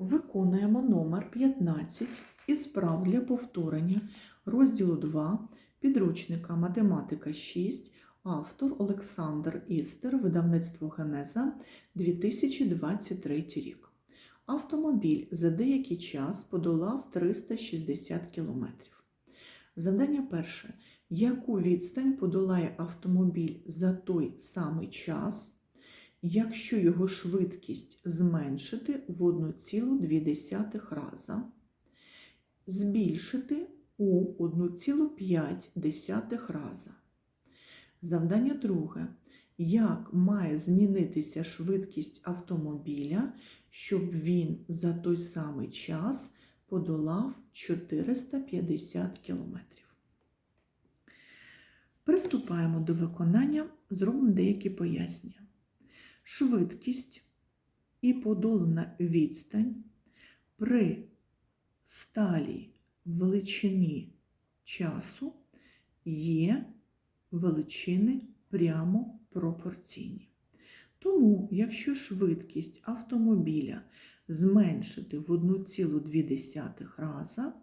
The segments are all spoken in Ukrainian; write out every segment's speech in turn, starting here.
Виконуємо номер 15 із прав для повторення розділу 2 підручника Математика 6, автор Олександр Істер, видавництво Генеза 2023 рік. Автомобіль за деякий час подолав 360 км. Завдання перше. Яку відстань подолає автомобіль за той самий час, якщо його швидкість зменшити в 1,2 раза, збільшити у 1,5 раза. Завдання друге. Як має змінитися швидкість автомобіля, щоб він за той самий час подолав 450 км? Приступаємо до виконання, зробимо деякі пояснення. Швидкість і подолана відстань при сталій величині часу є величини прямо пропорційні. Тому, якщо швидкість автомобіля зменшити в 1,2 раза,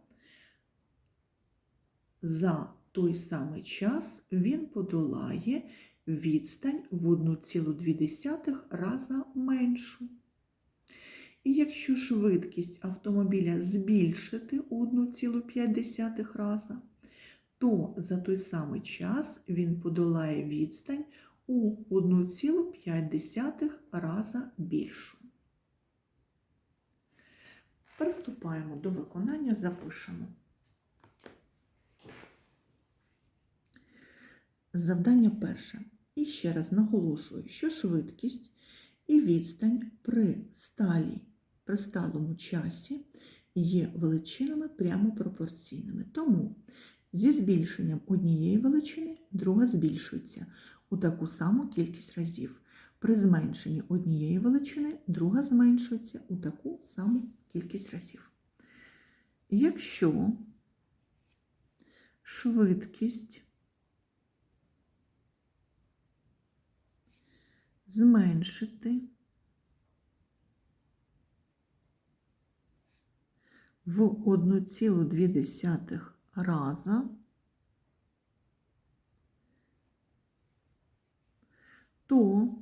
за той самий час він подолає відстань в 1,2 раза меншу. І якщо швидкість автомобіля збільшити у 1,5 раза, то за той самий час він подолає відстань у 1,5 раза більшу. Приступаємо до виконання, запишемо. Завдання перше. І ще раз наголошую, що швидкість і відстань при сталій, при сталому часі є величинами прямо пропорційними. Тому зі збільшенням однієї величини друга збільшується у таку саму кількість разів. При зменшенні однієї величини друга зменшується у таку саму кількість разів. Якщо швидкість зменшити. В 1,2 раза, то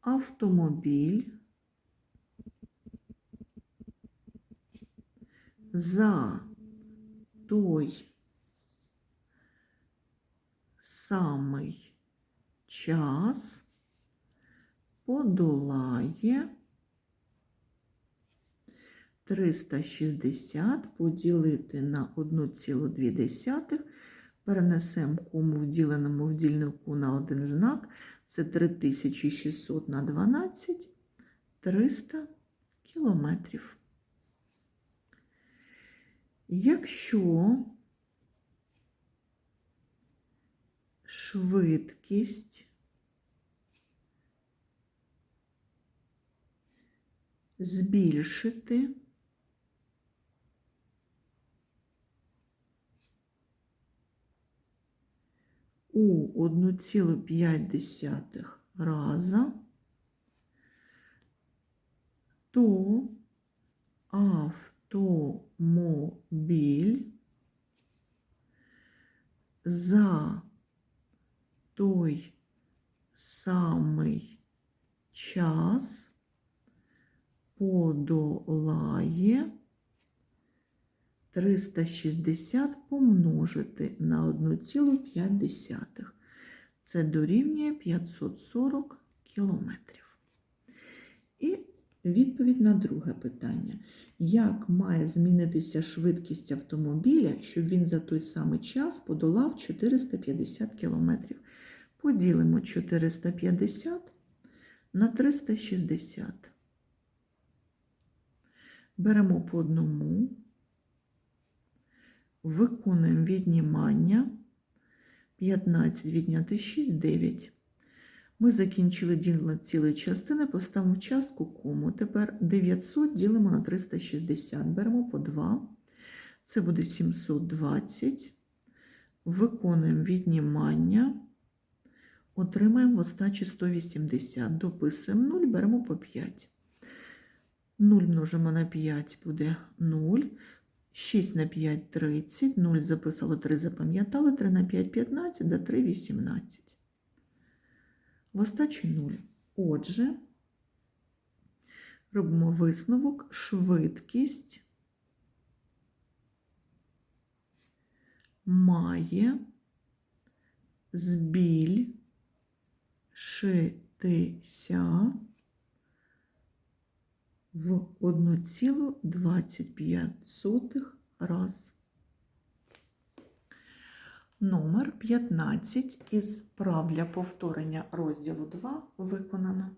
автомобіль за той самий час подолає 360 поділити на 1,2, перенесемо кому в діленому в дільнику на один знак, це 3600 на 12, 300 кілометрів. Якщо швидкість збільшити. У 1,5 раза, то автомобіль за той самий час подолає 360 помножити на 1,5. Це дорівнює 540 кілометрів. І відповідь на друге питання. Як має змінитися швидкість автомобіля, щоб він за той самий час подолав 450 кілометрів? Поділимо 450 на 360. Беремо по одному, виконуємо віднімання. 15 відняти 6, 9. Ми закінчили ділення цілої частини, поставимо частку кому. Тепер 900 ділимо на 360. Беремо по 2. Це буде 720. Виконуємо віднімання. Отримаємо в остачі 180. Дописуємо 0, беремо по 5. 0 множимо на 5 буде 0. 6 на 5 – 30. 0 записали, 3 запам'ятали. 3 на 5 – 15, да 3 – 18. В остачі 0. Отже, робимо висновок, швидкість має збільшитися в 1,25 раз. Номер 15 із прав для повторення розділу 2 виконано.